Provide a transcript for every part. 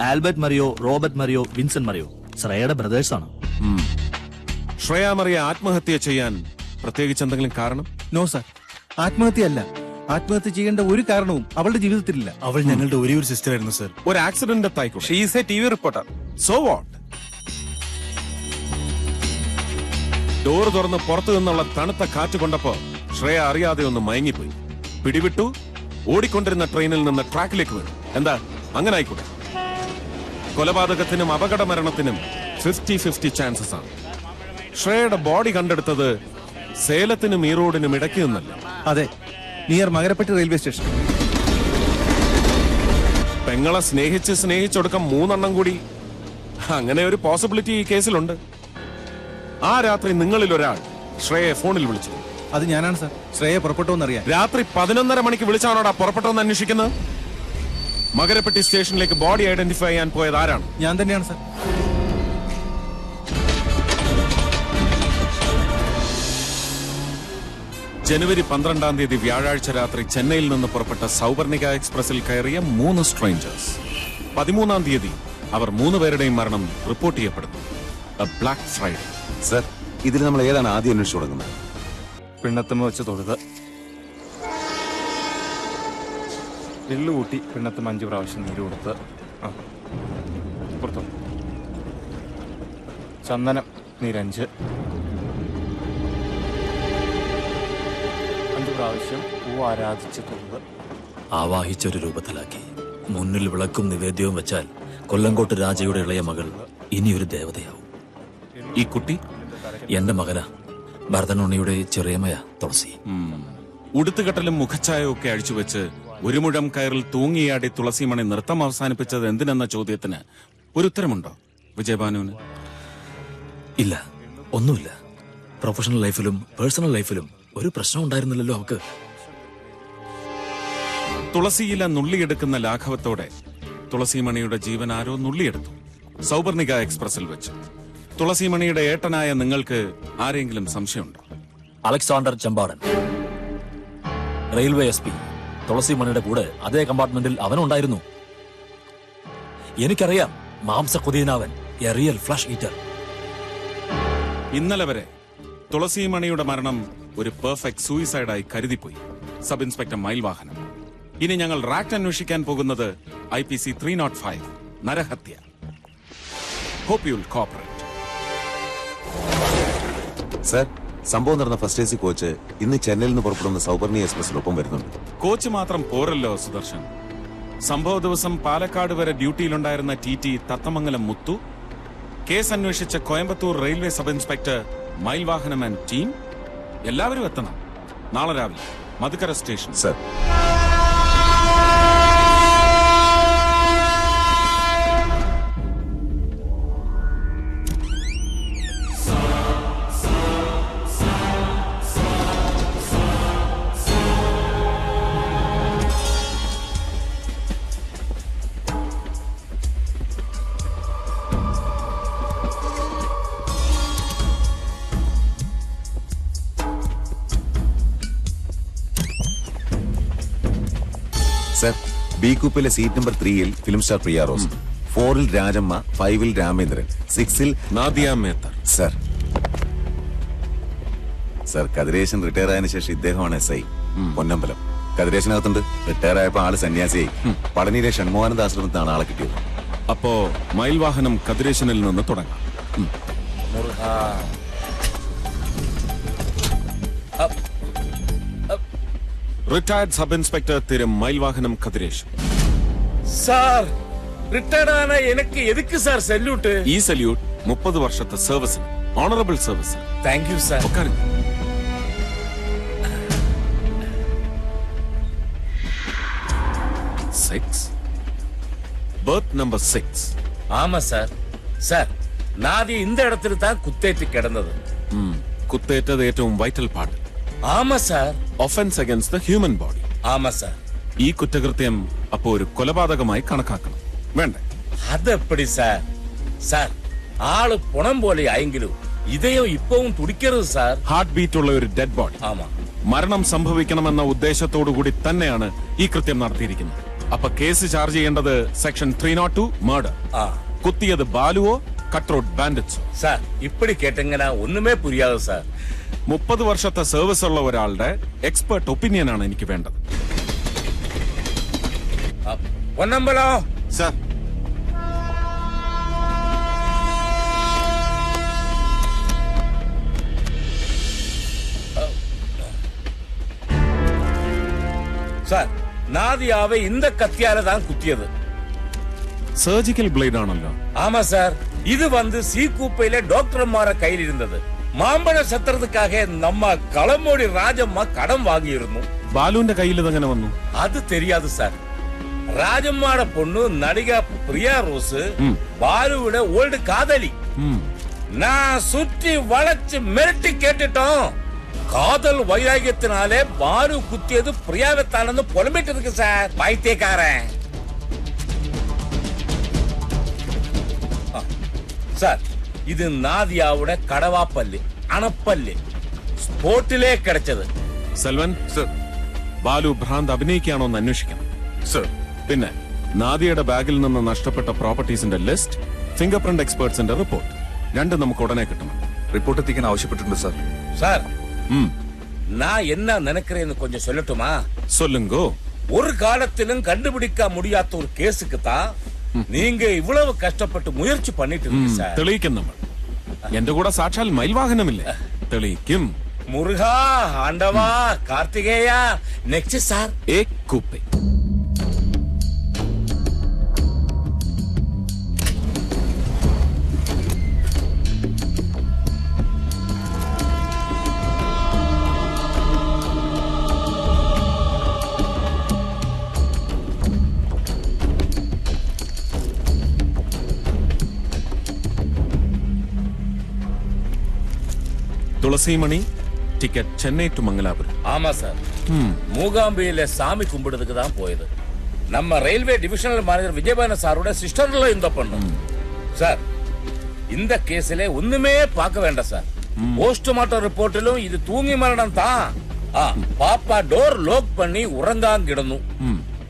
Albert Mario Robert Mario Vincent Mario? ശ്രേയയുടെ brothers ആണ്. ശ്രേയാമറിയ ആത്മഹത്യ ചെയ്യാൻ പ്രത്യേകിച്ച് എന്തെങ്കിലും കാരണം? No sir. ആത്മഹത്യയല്ല ആത്മഹത്യ ചെയ്യേണ്ട ഒരു കാരണവും അവളുടെ ജീവിതത്തിലില്ല. അവൾ ഞങ്ങളുടെ ഒരേ ഒരു സിസ്റ്റർ ആയിരുന്നു സർ ഒരു accident she's A T V reporter so what door തുറന്ന് പുറത്തു നിന്നുള്ള തണുത്ത കാറ്റ് കൊണ്ടപ്പോ ശ്രേയ അറിയാതെ ഒന്ന് മയങ്ങിപ്പോയി. പിടിവിട്ടു ഓടിക്കൊണ്ടിരുന്ന ട്രെയിനിൽ നിന്ന് ട്രാക്കിലേക്ക് വീണു. എന്താ? അങ്ങനെ ആയിക്കോട്ടെ. കൊലപാതകത്തിനും അപകട മരണത്തിനും ഫിഫ്റ്റി ഫിഫ്റ്റി ചാൻസസ് ആണ്. ശ്രേയയുടെ ബോഡി കണ്ടെടുത്തത് സേലത്തിനും ഈറോഡിനും ഇടയ്ക്ക് നിന്നല്ല. അതെ നിയർ മകരപ്പെട്ടി റെയിൽവേ സ്റ്റേഷൻ. പെങ്ങളെ സ്നേഹിച്ച് സ്നേഹിച്ചൊടുക്കം മൂന്നെണ്ണം കൂടി. അങ്ങനെ ഒരു പോസിബിലിറ്റി ഈ കേസിലുണ്ട്. ആ രാത്രി നിങ്ങളിൽ ഒരാൾ ശ്രേയെ ഫോണിൽ വിളിച്ചു. അത് ഞാനാണ് സാർ. ശ്രേയ പുറപ്പെട്ടോന്നറിയാൻ രാത്രി പതിനൊന്നര മണിക്ക് വിളിച്ചാണോടാ പുറപ്പെട്ടോന്ന് അന്വേഷിക്കുന്നത്? മകരപ്പെട്ടി സ്റ്റേഷനിലേക്ക് ബോഡി ഐഡന്റിഫൈ ചെയ്യാൻ പോയത് ആരാണ്? ഞാൻ തന്നെയാണ് സർ. ജനുവരി പന്ത്രണ്ടാം തീയതി വ്യാഴാഴ്ച രാത്രി ചെന്നൈയിൽ നിന്ന് പുറപ്പെട്ട സൗവർണിക എക്സ്പ്രസിൽ കയറിയ മൂന്ന് സ്ട്രേഞ്ചേഴ്സ് പതിമൂന്നാം തീയതി അവർ മൂന്ന് പേരുടെയും മരണം റിപ്പോർട്ട് ചെയ്യപ്പെടുന്നു. ബ്ലാക്ക് ഫ്രൈഡേ സർ ഇതിൽ നമ്മൾ ഏതാണ് ആദ്യം അന്വേഷിച്ചു തുടങ്ങുന്നത്? പിണ്ണത്തമ്മ വെച്ച് തൊഴുത്. എള്ളു കൂട്ടി പിണ്ണത്തും അഞ്ചു പ്രാവശ്യം നീര് കൊടുത്ത്. ആ. പുറത്തു? ചന്ദനം നീരഞ്ച്. അഞ്ചു പ്രാവശ്യം പൂ ആരാധിച്ച് തൊഴുത് ആവാഹിച്ചൊരു രൂപത്തിലാക്കി. മുന്നിൽ വിളക്കും നിവേദ്യവും വെച്ചാൽ കൊല്ലങ്കോട്ട് രാജയുടെ ഇളയ മകൾ ഇനിയൊരു ദേവതയാവും. ഈ കുട്ടി എന്റെ മകന. ഭരതനുണ്ണിയുടെ ചെറിയമയ തുളസി. ഉടുത്തുകെട്ടലും മുഖച്ഛായവും ഒക്കെ അഴിച്ചുവെച്ച് ഒരു മുഴം കയറിൽ തൂങ്ങിയാടി തുളസിമണി നൃത്തം അവസാനിപ്പിച്ചത് എന്തിനെന്ന ചോദ്യത്തിന് ഒരു ഉത്തരമുണ്ടോ? വിജയഭാനുവിന്? ഇല്ല. ഒന്നുമില്ല. പ്രൊഫഷണൽ ലൈഫിലും പേഴ്സണൽ ലൈഫിലും ഒരു പ്രശ്നം ഉണ്ടായിരുന്നില്ലല്ലോ അവക്ക്. തുളസിയില നുള്ളിയെടുക്കുന്ന ലാഘവത്തോടെ തുളസിമണിയുടെ ജീവൻ ആരോ നുള്ളിയെടുത്തു. സൗപർണിക എക്സ്പ്രസിൽ വെച്ച്. തുളസിമണിയുടെ ഏട്ടനായ നിങ്ങൾക്ക് ആരെങ്കിലും സംശയമുണ്ടോ? Alexander Champadan. Railway S P. Tulasi മണിയുടെ കൂടെ അതേ കമ്പാർട്ട്മെന്റിൽ അവനുണ്ടായിരുന്നു. എനിക്കറിയാം മാംസക്കൊതിയനാവൻ എ റിയൽ ഫ്ലഷ് ഈറ്റർ. ഇന്നലെ വരെ തുളസി മണിയുടെ മരണം ഒരു പെർഫെക്റ്റ് സൂയിസൈഡായി കരുതിപ്പോയി. Sub inspector Mayilvahanam. ഇനി ഞങ്ങൾ റാക്ട് അന്വേഷിക്കാൻ പോകുന്നത് I P C three naught five നരഹത്യ. Hope you'll cooperate sir സംഭവം നടന്ന ഫസ്റ്റ് എ സി കോച്ച് ഇന്ന് ചെന്നൈയിൽ നിന്ന് പുറപ്പെടുന്ന സൗപർണി എക്സ്പ്രസിനൊപ്പം വരുന്നുണ്ട്. കോച്ച് മാത്രം പോരല്ലോ സുദർശൻ. സംഭവ ദിവസം പാലക്കാട് വരെ ഡ്യൂട്ടിയിലുണ്ടായിരുന്ന T T Thathamangalam Muthu. Case അന്വേഷിച്ച Coimbatore railway sub inspector Mayil and team. എല്ലാവരും എത്തണം. നാളെ രാവിലെ മധുക്കര സ്റ്റേഷൻ. സർ. ബി കൂപ്പിലെ സീറ്റ് നമ്പർ ത്രീയിൽ ഫിലിം സ്റ്റാർ പ്രിയ റോസ് ഫോറിൽ രാജമ്മ ഫൈവിൽ രാമേന്ദ്രൻ സിക്സിൽ Nadia Methar. Sir. Sir Kathiresan retire ആയതിനു ശേഷം ഇദ്ദേഹമാണ് എസ് ഐ പൊന്നമ്പലം. കതിരേശനകത്തുണ്ട്. റിട്ടയർ ആയപ്പോ ആൾ സന്യാസിയായി. പളനിയിലെ ഷൺമോഹാനന്ദ ആശ്രമത്തിനാണ് ആളെ കിട്ടിയത്. അപ്പോ മയിൽവാഹനം കതിരേശനിൽ നിന്ന് തുടങ്ങാം. റിട്ടയർഡ് സബ് ഇൻസ്പെക്ടർ തിരു മയിൽവാഹനം കതിരേഷ് സാർ റിട്ടയർഡ് ആണ് എനിക്ക് എതുക്ക് സാർ സല്യൂട്ട് ഈ സല്യൂട്ട് മുപ്പത് വർഷത്തെ സർവീസിന് honourable service thank you sir six berth number six ஆமா சார் சார் நாதி இந்த இடத்துல தான் குத்தேற்றி கிடந்தது குத்தேற்றது ஏற்றவும் வைட்டல் ആമാ sir. Offence against the human body ആമാ സാർ. ഈ കുറ്റകൃത്യം അപ്പോ ഒരു കൊലപാതകമായി കണക്കാക്കണം. വേണ്ടേ? അതെപ്പടി സാർ? സാർ ആൾ പുണം പോലെ ആയെങ്കിലും ഇതയോ ഇപ്പവും തുടിക്കരുത് സാർ. ഹാർട്ട് ബീറ്റ് ഉള്ള ഒരു ഡെഡ് ബോഡി ആമാ. മരണം സംഭവിക്കണമെന്ന ഉദ്ദേശത്തോടു കൂടി തന്നെയാണ് ഈ കൃത്യം നടത്തിയിരിക്കുന്നത്. അപ്പൊ കേസ് ചാർജ് ചെയ്യേണ്ടത് section three nought two murder കുത്തിയത് ബാലുവോ കട്ട് റോഡ് ബാൻഡറ്റ്സ് സാർ ഇപ്പടി കേട്ടെങ്ങനെ ഒന്നുമേ പുരിയാതെ സാർ മുപ്പത് വർഷത്തെ സർവീസ് ഉള്ള ഒരാളുടെ എക്സ്പേർട്ട് ഒപ്പീനിയൻ ആണ് എനിക്ക് വേണ്ടത്. പൊന്നമ്പലോ സാർ സാർ നാദിയാവെ ഇന്ത കത്തിയാലതാണ് കുത്തിയത്. സർജിക്കൽ ബ്ലേഡ് ആണല്ലോ. ആമാ സാർ இது வந்து சீ கூப்பையில டாக்டர்மார கையில் இருந்தது மாம்பழம் சத்துறதுக்காக நம்ம களமோடி ராஜம்மா கடன் வாங்கியிருந்தோம் ബാലുവിന്റെ കയ്യിൽ ഇതെങ്ങനെ വന്നു அது தெரியாது சார் ராஜம்மாட பொண்ணு நடிகா பிரியா ரோஸ் ம். பாலுவிட ஓல்டு காதலி ഉം. நான் சுற்றி வளைச்சு மிரட்டி கேட்டுட்டோம் காதல் வைராகியத்தினாலே பாரு குத்தியது பிரியாவைத்தானு புலம்பிட்டு சார் இது നാദിയാവുടെ കടവാപ്പല്ല് അണപ്പല്ല് സ്പോട്ടിലേ കിടച്ചത് സെൽവൻ ബാലു ഭ്രാന്ത് അഭിനയിക്കുകയാണോ എന്ന് അന്വേഷിക്കണം സർ പിന്നെ നാദിയുടെ ബാഗിൽ നിന്ന് നഷ്ടപ്പെട്ട പ്രോപ്പർട്ടീസിന്റെ ലിസ്റ്റ് ഫിംഗർ പ്രിന്റ് എക്സ്പേർട്സിന്റെ റിപ്പോർട്ട് രണ്ടും നമുക്ക് ഉടനെ കിട്ടണം റിപ്പോർട്ട് എത്തിക്കാൻ ആവശ്യപ്പെട്ടിട്ടുണ്ട് സർ சார் ഉം. நான் என்ன நினைக்கிறேன்னு கொஞ்சம் சொல்லட்டுமா സൊല്ലുങ്കോ ஒரு காலத்திலும் கண்டுபிடிக்க முடியாத ஒரு கேஸுக்கு தான் നിങ്ങൾ ഇവ്ളവ് കഷ്ടപ്പെട്ട് മുയർച്ച പണിട്ടുണ്ട് സാർ തെളിയിക്കും നമ്മൾ. എന്റെ കൂടെ സാക്ഷാൽ മയിൽവാഹനമില്ല? തെളിയിക്കും. Muruga Andavaa Karthikeya next sir A coupe. Thulasimani ticket Chennai to Mangalapuram ஆமா சார் ഉം. மூகாம்பியில சாமி கும்பிடுறதுக்கு தான் போயது நம்ம ரயில்வே டிவிஷனல் மேனேஜர் விஜயபான சாரோட சிஸ்டர்ல இந்த பொண்ணு சார் இந்த கேஸ்ல ஒண்ணுமே பார்க்க வேண்டாம் சார் போஸ்ட்மார்ட்டம் ரிப்போர்ட்டிலும் இது தூங்கி மரணம் தான் ஆ, பாப்பா டோர் ലോക്ക് பண்ணி ഉറങ്ങാങ്കിടുന്നു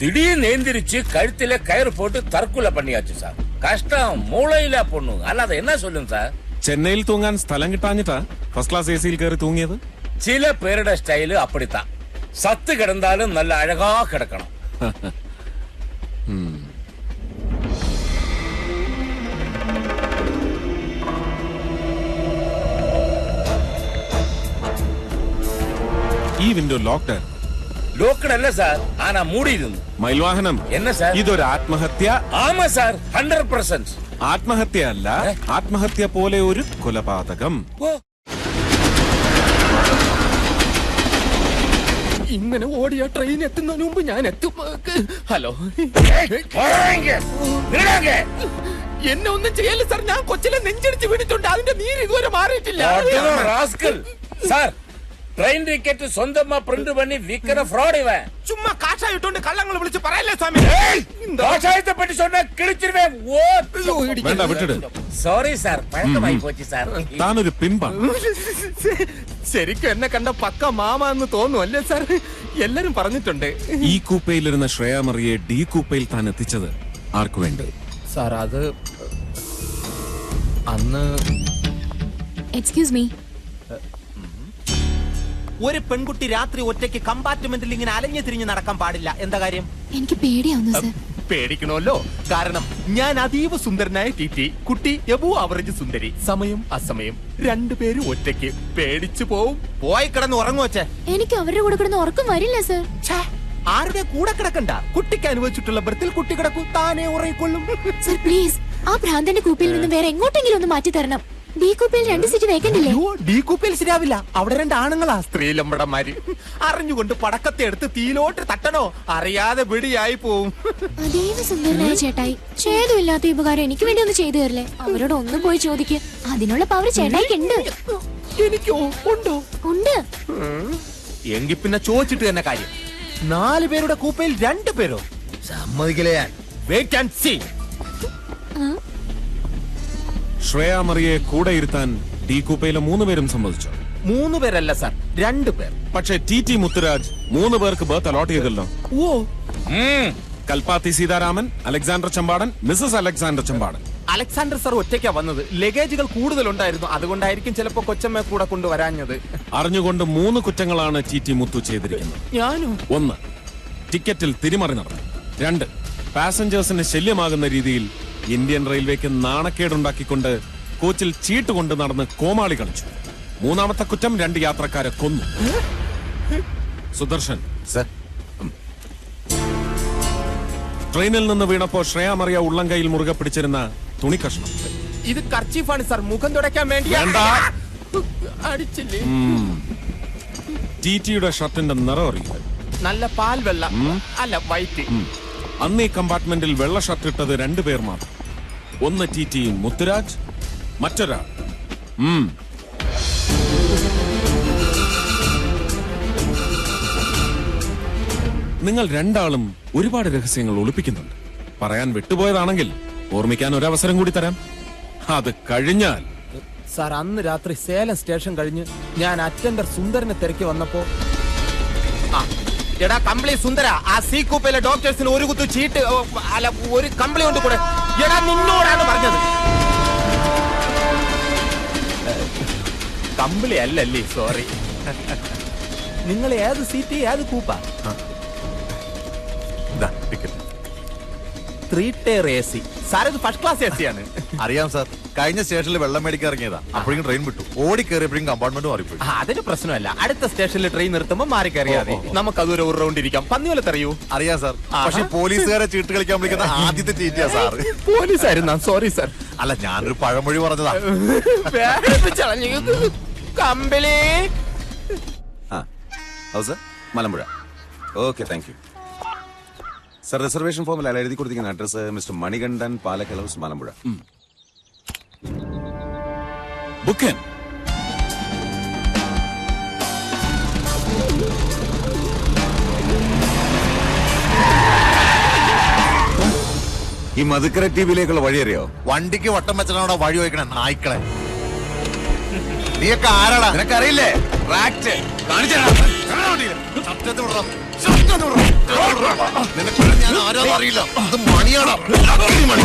திடீர்னு எந்திரிச்சு கழுத்தில கயிறு போட்டு தற்கொலை பண்ணியாச்சு சார் கஷ்டம் மூளையில பொண்ணு அல்லாத என்ன சொல்லுங்க சார் ചെന്നൈയിൽ തൂങ്ങാൻ സ്ഥലം കിട്ടാഞ്ഞിട്ടാ ഫസ്റ്റ് ക്ലാസ് എ സിയിൽ കയറി തൂങ്ങിയത്? ചില പേരുടെ സ്റ്റൈൽ അപ്പടിത്താ. സത്ത് കിടന്നാലും നല്ല അഴകാ കിടക്കണം. ഈ വിൻഡോ ലോക്ക്ഡ് ലോക്കഡല്ല സാർ. ആന മൂടിയിരുന്നു. മയിൽവാഹനം. എന്നെ സാർ? ഇതൊരു ആത്മഹത്യ. ആമ സാർ. ഹൺഡ്രഡ് പെർസെന്റ് ആത്മഹത്യ അല്ല ആത്മഹത്യ പോലെ ഒരു കൊലപാതകം. ഇങ്ങനെ ഓടിയ ട്രെയിൻ എത്തുന്നതിന് മുമ്പ് ഞാൻ എത്തും ഹലോ എന്നെ ഒന്നും ചെയ്യല്ല സാർ ഞാൻ കൊച്ചിലെ നെഞ്ചടിച്ച് വീണിട്ടുണ്ട് അതിന്റെ നീര് ഇതുവരെ മാറിയിട്ടില്ല ராஸ்கல் சார் ட்ரெயின் டிக்கெட் சொந்தமா பிரிண்ட் பண்ணி விக்கிற ஃப்ராட் இவன் ചുമ്മാ കാശായിട്ടുണ്ട് കള്ളങ്ങൾ വിളിച്ച് പറയല്ലേ സ്വാമി காஷாயத்தை பற்றி சொன்னா கிழிச்சிருவேன் ஓ വേണ്ട വിട്ടിട് சாரி சார் பழக்கமாயி போச்சு சார் താനൊരു പിമ്പാണ് ശരിക്കും എന്നെ കണ്ട പക്ക മാമ എന്ന് തോന്നുന്നു അല്ലേ സാർ? എല്ലാരും പറഞ്ഞിട്ടുണ്ട്. ഈ കൂപ്പയിലിരുന്ന ശ്രേയാമറിയെ ഡി കൂപ്പയിൽ താൻ എത്തിച്ചത് ആർക്കു വേണ്ടി? സാർ അത് അന്ന് എക്സ്ക്യൂസ് മീ ഒരു പെൺകുട്ടി രാത്രി ഒറ്റയ്ക്ക് കമ്പാർട്ട്മെന്റിൽ ഇങ്ങനെ അലഞ്ഞു തിരിഞ്ഞ് നടക്കാൻ പാടില്ല. എന്താ കാര്യം? എനിക്ക് പേടിയാവുന്നു സർ പേടിക്കണമല്ലോ. കാരണം ഞാൻ അതീവ സുന്ദരനായ ടി ടി കുട്ടി എബു അവറേജ് സുന്ദരി. സമയം അസമയം. രണ്ടുപേരും ഒറ്റയ്ക്ക്. പേടിച്ചു പോവും. പോയി കിടന്ന് ഉറങ്ങുവച്ചേ എനിക്ക് അവരുടെ കൂടെ കിടന്ന് ഉറക്കം വരില്ല സർ. ആരുടെ കൂടെ കിടക്കണ്ട? കുട്ടിക്ക് അനുവദിച്ചിട്ടുള്ള ബർത്തിൽ കുട്ടി കിടക്കും. താനെ ഉറങ്ങിക്കൊള്ളും. സർ പ്ലീസ് ആ ഭ്രാന്തന്റെ കൂപ്പിൽ നിന്ന് വേറെ എങ്ങോട്ടെങ്കിലും ഒന്ന് മാറ്റി തരണം ഡി രണ്ട് സീറ്റ് വേക്കൻഡ് ഇല്ലേ? അയ്യോ, ഡി കുപ്പിയിൽ ശരിയാവില്ല അവിടെ രണ്ട് ആണുങ്ങളാ. സ്ത്രീലമ്പടന്മാര്. അറിഞ്ഞുകൊണ്ട് പടക്കത്തെ എടുത്ത് തീയിലോട്ട് തട്ടണോ? അറിയാതെ വെടിയായി പോവും. അതീവ സുന്ദരനായ ചേട്ടായി. ഛേദമില്ലാത്ത ഉപകാരം എനിക്ക് വേണ്ടി ഒന്ന് ചെയ്തു തരില്ലേ? അവരോട് ഒന്ന് പോയി ചോദിക്ക്. അതിനുള്ള പവർ ചേട്ടായിക്ക് ഉണ്ട്. എനിക്കോ? ഉണ്ടോ? ഉണ്ട്. എങ്കി പിന്നെ ചോദിച്ചിട്ട് തന്നെ കാര്യം. നാല് പേരുടെ കൂപ്പയിൽ രണ്ടു പേരോ? സമ്മതിക്കില്ല ഞാൻ? വെയിറ്റ് ആൻഡ് സീ ശ്രേയാമറിയെ കൂടെ ഇരുത്താൻ ഡി കൂപ്പയിലെ മൂന്ന് പേരും സമ്മതിച്ചു. മൂന്ന് പേരല്ല സാർ രണ്ടു പേർ. പക്ഷേ ടി ടി മുത്തുരാജ് മൂന്ന് പേർക്ക് ബർത്ത് അലോട്ട് ചെയ്തല്ലോ. ഓ. Kalpathi Seetharaman Alexander Champadan Mrs Alexander Champadan. Alexander sir ഒറ്റയ്ക്കാ വന്നത്. ലഗേജുകൾ കൂടുതലുണ്ടായിരുന്നു. അതുകൊണ്ടായിരിക്കും ചിലപ്പോ കൊച്ചമ്മയെ കൂടെ കൊണ്ടുവരാഞ്ഞത് അറിഞ്ഞുകൊണ്ട് മൂന്ന് കുറ്റങ്ങളാണ് ടി ടി മുത്തു ചെയ്തിരിക്കുന്നത്. ഞാനും? ഒന്ന് ടിക്കറ്റിൽ തിരിമറി നടന്നു. രണ്ട് പാസഞ്ചേഴ്സിന് ശല്യമാകുന്ന രീതിയിൽ ഇന്ത്യൻ റെയിൽവേക്ക് നാണക്കേടുണ്ടാക്കിക്കൊണ്ട് കോച്ചിൽ ചീട്ട് കൊണ്ട് നടന്ന് കോമാളി കളിച്ചു. മൂന്നാമത്തെ കുറ്റം രണ്ട് യാത്രക്കാരെ കൊന്നു. സുദർശൻ. സർ. ട്രെയിനിൽ നിന്ന് വീണപ്പോ ശ്രേയാമറിയ ഉള്ളം ഉള്ളംകൈയിൽ മുറുകെ പിടിച്ചിരുന്ന തുണി കഷ്ണം. ഇത് കർച്ചീഫാണ് സർ. മുഖം തുടയ്ക്കാൻ വേണ്ടി വേണ്ട. അടിച്ചില്ലേ? ടി ടിയുടെ ഷർട്ടിന്റെ നിറം അറിയില്ല. നല്ല പാൽ വെള്ള. അല്ല വൈറ്റ്. അന്ന് ഈ കമ്പാർട്ട്മെന്റിൽ വെള്ള ഷർട്ട് ഇട്ടത് രണ്ടുപേർ മാത്രം. ഒന്ന് ടി ടി മുത്തുരാജ് മറ്റൊരാൾ. നിങ്ങൾ രണ്ടാളും ഒരുപാട് രഹസ്യങ്ങൾ ഒളിപ്പിക്കുന്നുണ്ട്. പറയാൻ വിട്ടുപോയതാണെങ്കിൽ ഓർമ്മിക്കാൻ ഒരു അവസരം കൂടി തരാം. അത് കഴിഞ്ഞാൽ. സാർ അന്ന് രാത്രി സേലം സ്റ്റേഷൻ കഴിഞ്ഞ് ഞാൻ അറ്റൻഡർ സുന്ദരനെ തിരക്കി വന്നപ്പോ എടാ കമ്പിളി സുന്ദര ആ സീ കൂപ്പയിലെ ഡോക്ടേഴ്സിന് ഒരു കുത്തു ചീട്ട് അല്ല ഒരു കമ്പിളി ഉണ്ട് കൂടെ എടാ നിന്നോടാണ് പറഞ്ഞത്. കമ്പിളി അല്ലല്ലേ സോറി നിങ്ങൾ ഏത് സീറ്റ് ഏത് കൂപ്പ? Three tier A C sir ഇത് ഫസ്റ്റ് ക്ലാസ് എ സി ആണ്. അറിയാം സാർ കഴിഞ്ഞ സ്റ്റേഷനിൽ വെള്ളം മേടിക്കാൻ ഇറങ്ങിയതാ അപ്പോഴേക്കും ട്രെയിൻ വിട്ടു. ഓടി കയറിയപ്പോഴും കമ്പാർട്ട്മെന്റ് മാറിപ്പോയി. ആ, അതൊരു പ്രശ്നമല്ല. അടുത്ത സ്റ്റേഷനിൽ ട്രെയിൻ നിർത്തുമ്പോൾ മാറി കയറിയാതെ നമുക്ക് അതൊരു ഒരു റൗണ്ട് ഇരിക്കാം പന്നി പോലെ തറിയൂ? അറിയാം സാർ. ആഹാ. പക്ഷെ പോലീസുകാരെ ചീട്ട് കളിക്കാൻ വിളിക്കുന്ന ആദ്യത്തെ ചീറ്റിയാ സാർ പോലീസായിരുന്നു. സോറി സാർ അല്ല ഞാനൊരു പഴമൊഴി പറഞ്ഞതാ. കമ്പലി ആ house Malampuzha. Okay thank you sir reservation ഫോമിൽ അയാൾ എഴുതി കൊടുത്തിരിക്കുന്ന അഡ്രസ് മിസ്റ്റർ മണികണ്ഠൻ പാലക്കലൗസ് മലമ്പുഴ. ബുക്ക് ഈ മധുക്കര ടി വിയിലേക്കുള്ള വഴി അറിയോ വണ്ടിക്ക് വട്ടം വെച്ചിട്ടാണ് വഴി വയ്ക്കണേ നായ്ക്കളെ. നീയൊക്കെ ആരാടാ? നിനക്കറിയില്ലേ? റാക്റ്റ് നിനക്ക് ഞാൻ അറിയില്ല. അത് മണിയാടാ. മണി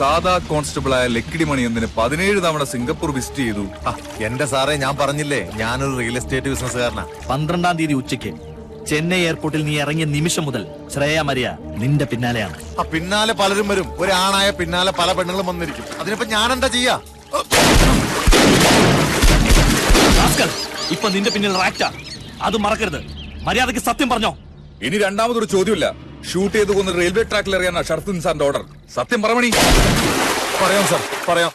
സാധാ കോൺസ്റ്റബിളായ ലക്കിടി മണി എന്തിന് പതിനേഴ് തവണ സിംഗപ്പൂർ വിസിറ്റ് ചെയ്തു? ആ, എന്റെ സാറേ ഞാൻ പറഞ്ഞില്ലേ ഞാനൊരു റിയൽ എസ്റ്റേറ്റ് ബിസിനസ്സുകാരനാ. പന്ത്രണ്ടാം തീയതി ഉച്ചയ്ക്ക്. ചെന്നൈ എയർപോർട്ടിൽ നീ ഇറങ്ങിയ നിമിഷം മുതൽ ശ്രേയ മരിയ നിന്റെ പിന്നാലെയാണ്. ആ പിന്നാലെ പലരും വരും. ഒരാണായ പിന്നാലെ പല പെണ്ണുകളും വന്നിരിക്കും. അതിനിപ്പോ ഞാൻ എന്താ ചെയ്യാ ഇപ്പൊ നിന്റെ പിന്നിൽ റാക്റ്റാ അത് മറക്കരുത്. മര്യാദയ്ക്ക് സത്യം പറഞ്ഞോ? ഇനി രണ്ടാമതൊരു ചോദ്യമില്ല. ഷൂട്ട് ചെയ്ത് കൊന്ന് റെയിൽവേ ട്രാക്കിൽ എറിയാനാ ഷർഫുദ്ദീൻ സാറിന്റെ ഓർഡർ സത്യം പറമണി പറയാം സാർ പറയാം.